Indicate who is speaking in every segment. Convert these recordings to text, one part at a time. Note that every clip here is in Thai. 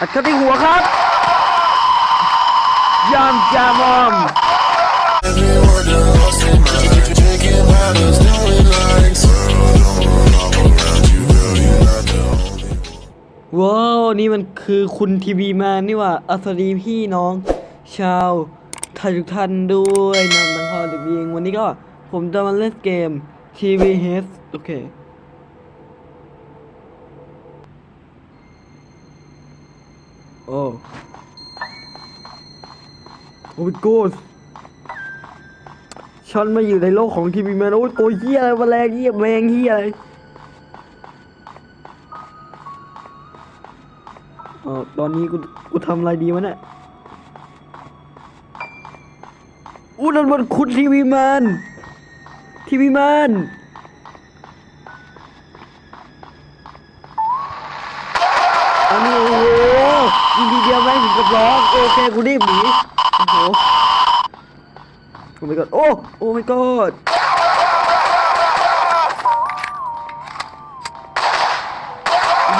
Speaker 1: อัดเข้าที่หัวครับยามจามอม ว้าว นี่มันคือคุณทีวีแมนนี่ว่าอัสดีพี่น้องชาวไทยทุกท่านด้วยนำนังคอเด็กยิงวันนี้ก็ผมจะมาเล่นเกม TV h e a d โอเค โอ้โอ้ my god ฉันมาอยู่ในโลกของทีวีแมนโอ้ยตัวเหี้ยอะไรแมลงเหี้ยแมงเหี้ยอะไรเออตอนนี้กูกูทำอะไรดีวะเนี่ยอู้นั่นมันคุณทีวีแมนทีวีแมนอันนี้ ยิงทีเดียวแม่งถึงกับร้องโอเคกูรีบหนีโอ้โหโอ้ my god โอ้โอ้ my god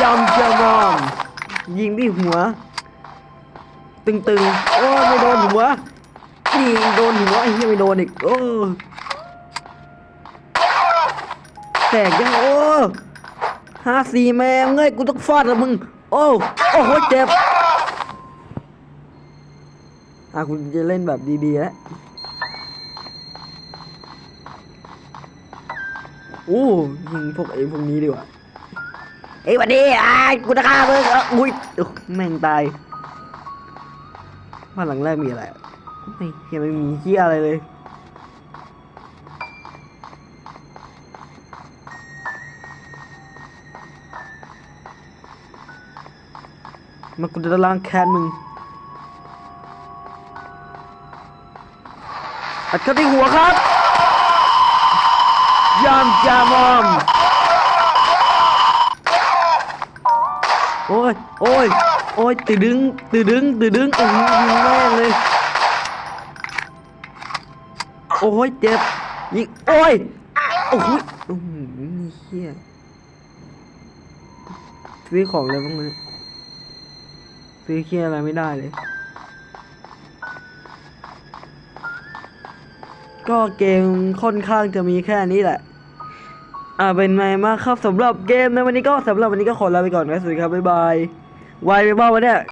Speaker 1: ยำจะมอมยิงที่หัว ตึงๆ โอ้ไม่โดนหัวยิงโดนหัวไอ้เหี้ยไม่โดนอีกโอ้แตกยังโอ้ห้าสี่แม่งเงยกูต้องฟาดละมึง โอ้โอ้โหเจ็บ อะคุณจะเล่นแบบดีๆแล้วโอ้ยิงพวกไอ้พวกนี้ดีกว่าเอ้ยวันนี้อะกูจะฆ่ามึงอ้ออุ้ยแม่งตายบ้านหลังแรกมีอะไรไม่เฮียไม่มีเฮียอะไรเลยมากูจะล้างแค้นมึง อัดเข้าที่หัวครับยามจามอม โอ้ย โอ้ย โอ้ยตือดึงตือดึงตือดึงโอ้ยยิงแม่งเลย โอ้ย เจ็บยิงโอ้ย โอ้ยโอ้โหเฮียซื้อของอะไรบ้างไหมยซื้อเคียอะไรไม่ได้เลย ก็เกมค่อนข้างจะมีแค่นี้แหละ อ่าเป็นไงมากครับสำหรับเกมในวันนี้ก็สำหรับวันนี้ก็ขอลาไปก่อนนะสวัสดีครับบ๊ายบายไวไปบ้างวะเนี่ย